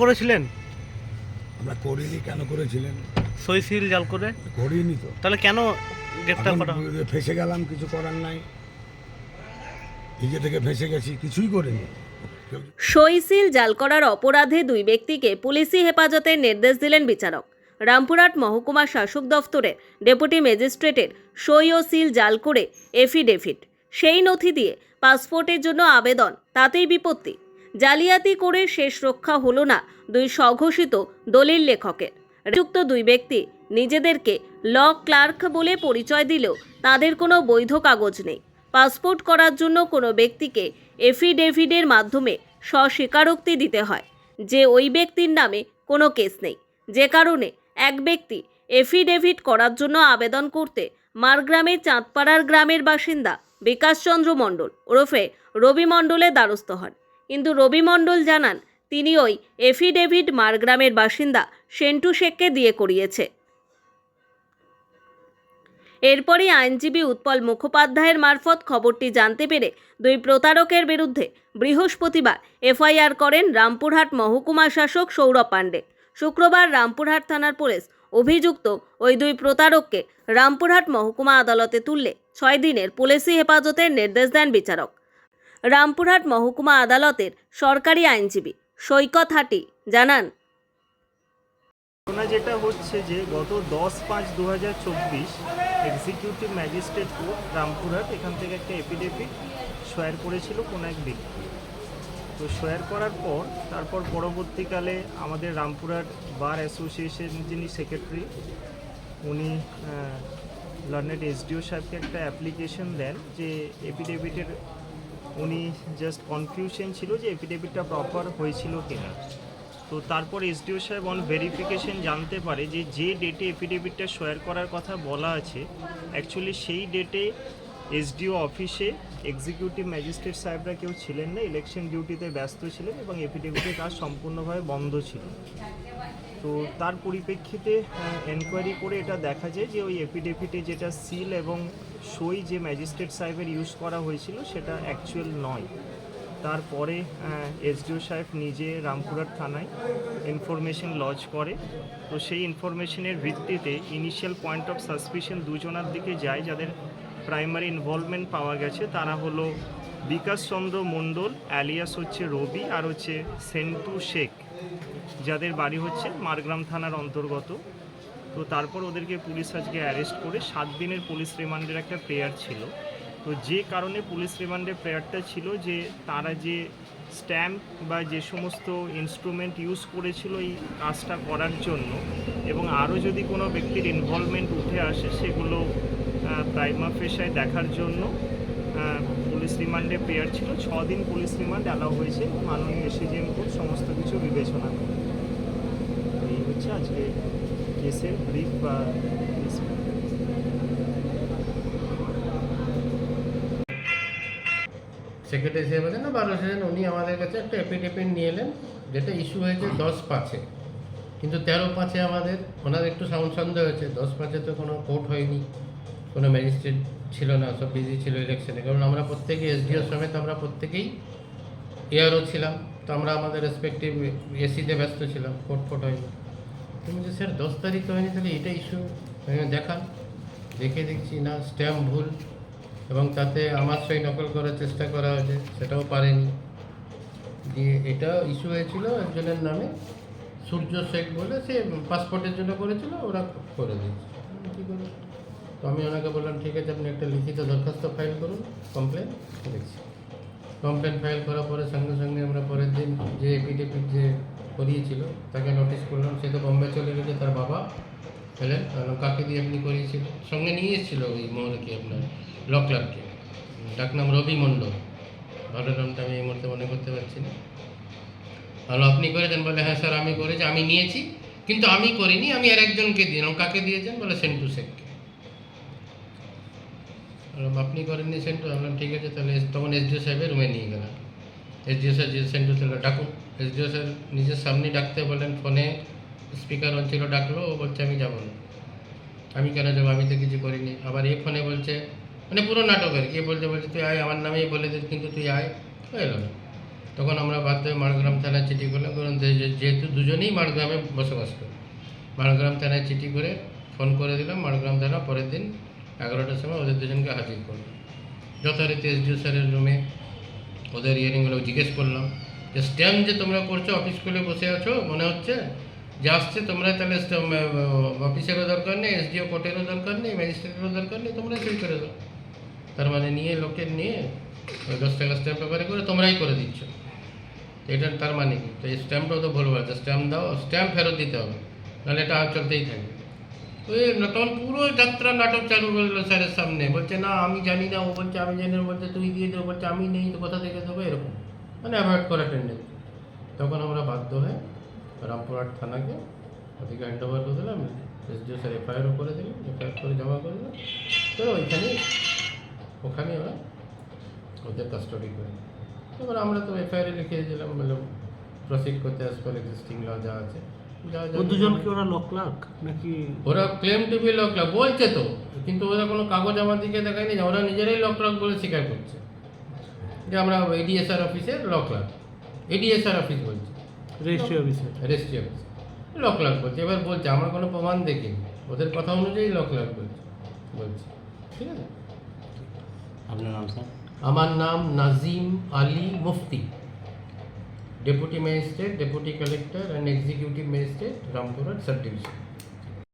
করেছিলেন? আমরা করিনি কেন করেছিলেন? সই সিল জাল করে? করিনি তো। তাহলে কেন গ্রেফতার করা হলো? ফেসে গেলাম কিছু করার নাই। নিজে থেকে ফেসে গেছি কিছুই করিনি। সইসিল জাল করার অপরাধে দুই ব্যক্তিকে পুলিশি হেফাজতের নির্দেশ দিলেন বিচারক। রামপুরহাট মহকুমা শাসক দফতরের ডেপুটি ম্যাজিস্ট্রেটের সই ও সিল জাল করে এফিডেভিট। সেই নথি দিয়ে পাসপোর্টের জন্য আবেদন তাতেই বিপত্তি। জালিয়াতি করে শেষ রক্ষা হলো না দুই স্বঘোষিত দলিল লেখকের। যুক্ত দুই ব্যক্তি নিজেদেরকে ল ক্লার্ক বলে পরিচয় দিলেও তাদের কোনো বৈধ কাগজ নেই। পাসপোর্ট করার জন্য কোনো ব্যক্তিকে এফিডেভিডের মাধ্যমে স্বস্বীকারোক্তি দিতে হয়, যে ওই ব্যক্তির নামে কোনো কেস নেই। যে কারণে এক ব্যক্তি এফিডেভিট করার জন্য আবেদন করতে মারগ্রামের চাঁদপাড়ার গ্রামের বাসিন্দা বিকাশচন্দ্র মণ্ডল ওরফে রবি মণ্ডলের দ্বারস্থ হন। কিন্তু রবি মণ্ডল জানান, তিনি ওই এফিডেভিড মারগ্রামের বাসিন্দা সেন্টু শেখকে দিয়ে করিয়েছে। এরপরই আইনজীবী উৎপল মুখোপাধ্যায়ের মারফত খবরটি জানতে পেরে দুই প্রতারকের বিরুদ্ধে বৃহস্পতিবার এফআইআর করেন রামপুরহাট মহকুমা শাসক সৌরভ পাণ্ডে। শুক্রবার রামপুরহাট থানার পুলিশ অভিযুক্ত ওই দুই প্রতারককে রামপুরহাট মহকুমা আদালতে তুললে ছয় দিনের পুলিশি হেফাজতের নির্দেশ দেন বিচারক। রামপুরহাট মহকুমা আদালতের সরকারি আইনজীবী সৈকত হাটি, জানান। যেটা হচ্ছে যে গত দশ পাঁচ দু হাজার চব্বিশ এক্সিকিউটিভ ম্যাজিস্ট্রেট কোর্ট রামপুরহাট এখান থেকে একটা এফিডেভিট শোয়ার করেছিল কোনো এক ব্যক্তি। তো শোয়ার করার পর, তারপর পরবর্তীকালে আমাদের রামপুরহাট বার অ্যাসোসিয়েশন যিনি সেক্রেটারি উনি লার্নেড এসডিও সাহেবকে একটা অ্যাপ্লিকেশন দেন যে এফিডেভিটের উনি জাস্ট কনফিউশন ছিল যে এফিডেভিটটা প্রপার হয়েছিল কিনা। তো তারপর এসডিও সাহেব অন ভেরিফিকেশন জানতে পারে যে যে ডেটে এফিডেভিটটা শেয়ার করার কথা বলা আছে অ্যাকচুয়ালি সেই ডেটে এসডিও অফিসে এক্সিকিউটিভ ম্যাজিস্ট্রেট সাহেবরা কেউ ছিলেন না ইলেকশন ডিউটিতে ব্যস্ত ছিলেন এবং এফিডেভিটের কাজ সম্পূর্ণভাবে বন্ধ ছিল। তো তার পরিপ্রেক্ষিতে এনকোয়ারি করে এটা দেখা যায় যে ওই এফিডেভিটে যেটা সিল এবং সই যে ম্যাজিস্ট্রেট সাহেবের ইউজ করা হয়েছিল সেটা অ্যাকচুয়াল নয়। তারপরে এসডিও সাহেব নিজে রামপুরার থানায় ইনফরমেশন লজ করে। তো সেই ইনফরমেশনের ভিত্তিতে ইনিশিয়াল পয়েন্ট অফ সাসপিশন দুজনার দিকে যায় যাদের প্রাইমারি ইনভলভমেন্ট পাওয়া গেছে, তারা হলো বিকাশ চন্দ্র মণ্ডল অ্যালিয়াস হচ্ছে রবি আর হচ্ছে সেন্টু শেখ। যাদের বাড়ি হচ্ছে মারগ্রাম থানার অন্তর্গত। তো তারপর ওদেরকে পুলিশ আজকে অ্যারেস্ট করে সাত দিনের পুলিশ রিমান্ডের একটা প্রেয়ার ছিল। তো যে কারণে পুলিশ রিমান্ডের প্রেয়ারটা ছিল যে তারা যে স্ট্যাম্প বা যে সমস্ত ইনস্ট্রুমেন্ট ইউজ করেছিল এই কাজটা করার জন্য এবং আরও যদি কোনো ব্যক্তির ইনভলভমেন্ট উঠে আসে সেগুলো প্রাইমা পেশায় দেখার জন্য পুলিশ রিমান্ডে প্রেয়ার ছিল। ছ দিন পুলিশ রিমান্ড অ্যালাউ হয়েছে। মাননীয় এসিজিএম কোর্ট সমস্ত কিছু বিবেচনা করে। এই হচ্ছে আজকে কেসের ব্রিফ বা সেক্রেটারি সাহেব আছেন না? বারো সেজন উনি আমাদের কাছে একটা এপিডেপিট নিয়ে এলেন, যেটা ইস্যু হয়েছে দশ পাঁচে। কিন্তু তেরো পাঁচে আমাদের, ওনার একটু সাউন্ড সন্দেহ হয়েছে। দশ পাঁচে তো কোনো কোর্ট হয়নি। কোনো ম্যাজিস্ট্রেট ছিল না, সব বিজি ছিল ইলেকশনে কারণ আমরা প্রত্যেকেই এসডিও সমেত আমরা প্রত্যেকেই এয়ারও ছিলাম। তো আমরা আমাদের রেসপেক্টিভ এসিতে ব্যস্ত ছিলাম ফোট ফোট হয়নি। তুমি যে স্যার, দশ তারিখ হয়নি, তাহলে এটা ইস্যু দেখান, দেখে দেখছি না স্ট্যাম্প ভুল এবং তাতে আমার সই নকল করার চেষ্টা করা হয়েছে, সেটাও পারেনি। দিয়ে এটা ইস্যু হয়েছিল একজনের নামে, সূর্য শেখ বলে, সে পাসপোর্টের জন্য করেছিল, ওরা করে দিয়েছে। কী করে? তো আমি ওনাকে বললাম ঠিক আছে আপনি একটা লিখিত দরখাস্ত ফাইল করুন কমপ্লেন দেখছি কমপ্লেন ফাইল করার পরে সঙ্গে সঙ্গে আমরা পরের দিন যে এপিডেপিট যে করিয়েছিল তাকে নোটিশ করলাম। সে তো বম্বে চলে গেছে তার বাবা বললাম, কাকে দিয়ে আপনি করিয়েছিল সঙ্গে নিয়ে এসেছিল ওই মহলকে আপনার ল ক্লাবকে। ডাক নাম রবি মণ্ডল। ভালো নামটা আমি এই মুহূর্তে মনে করতে পারছি না। ভালো আপনি করেছেন? বলে হ্যাঁ স্যার আমি করেছি আমি নিয়েছি কিন্তু আমি করিনি আমি আর একজনকে দিলাম। কাকে দিয়েছেন? বলে সেন্টু শেখকে। আপনি করেননি সেন্টু আমি ঠিক আছে, তাহলে তখন এসডিও সাহেবের রুমে নিয়ে গেলাম। এসডিও সাহেব যে সেন্টু তাহলে ডাকুন। এসডিও সাহেব নিজের সামনে ডাকতে বললেন, ফোনে স্পিকার অন ছিল, ডাকলো, ও বলছে, আমি যাব না। আমি কেন যাব? আমি তো কিছু করিনি। আবার এই ফোনে বলছে মানে পুরো নাটক আর কি এ বলছে বলছে, তুই আয়, আমার নামেই বলে দিস কিন্তু তুই আয়। হয়ে গেল তখন আমরা বাধ্য হয়ে মাড়গ্রাম থানায় চিঠি করলাম, কারণ যেহেতু দুজনেই মাড়গ্রামে বসবাস করে। মাড়গ্রাম থানায় চিঠি করে ফোন করে দিলাম মাড়গ্রাম থানা পরের দিন এগারোটার সময় ওদের দুজনকে হাজির করলাম। যথারীতি এসডিও স্যারের রুমে ওদের ইয়ারিংগুলো জিজ্ঞেস করলাম যে স্ট্যাম্প যে তোমরা করছ অফিস খুলে বসে আছো? মনে হচ্ছে যে আসছে তোমরা, তাহলে অফিসেরও দরকার নেই, এসডিও কোর্টেরও দরকার নেই ম্যাজিস্ট্রেটেরও দরকার নেই তোমরা সই করে দাও। তার মানে নিয়ে লোকের নিয়ে ওই দশ টাকা স্ট্যাম্প পেপারে করে তোমরাই করে দিচ্ছ। এটা তার মানে কি? তো এই স্ট্যাম্পটাও তো বলব স্ট্যাম্প দাও স্ট্যাম্প ফেরত দিতে হবে। নাহলে এটা চলতেই থাকবে। ওই না- তখন পুরো যাত্রা নাটক চালু করল স্যারের সামনে। বলছে, না, আমি জানি না। ও বলছে, আমি জানি বলছে, তুই দিয়ে দেবো বলছে, আমি নেই তো, কোথা থেকে দেবো? এরকম। মানে অ্যাভয়েড করা টেন্ডেন্স তখন আমরা বাধ্য হয়ে রামপুরহাট থানাকে ওদিকে হ্যান্ড ওভার করে দিলাম। এসডিও স্যার এফআইআরও করে দিলাম এফআইআর করে জমা করে দিলাম তো ওইখানে, ওখানে ওরা ওদের কাস্টডি করে এবার আমরা তো এফআইআর লিখে দিলাম মানে প্রসিড করতে অ্যাজ এক্সিস্টিং ল যা আছে। ও দুজন কি ওরা লোক লাখ নাকি? ওরা ক্লেম টু বি লক লাক বলছে তো কিন্তু ওরা কোনো কাগজ আমার দিকে দেখায়নি যে ওরা নিজেরাই লক লাক বলে স্বীকার করছে। যে আমরা এডিএসআর অফিসের লক লাক এডিএসআর অফিস বলছে। রেজিস্ট্রি অফিসার রেজিস্ট্রি অফিস লক লাক বলছে। এবার বলছে আমার কোনো প্রমাণ দেখিনি। ওদের কথা অনুযায়ী লক লাক বলছে বলছে। ঠিক আছে? আপনার নাম স্যার? আমার নাম Nazim Ali Mufti. Deputy magistrate deputy collector and executive magistrate Rampurhat sub division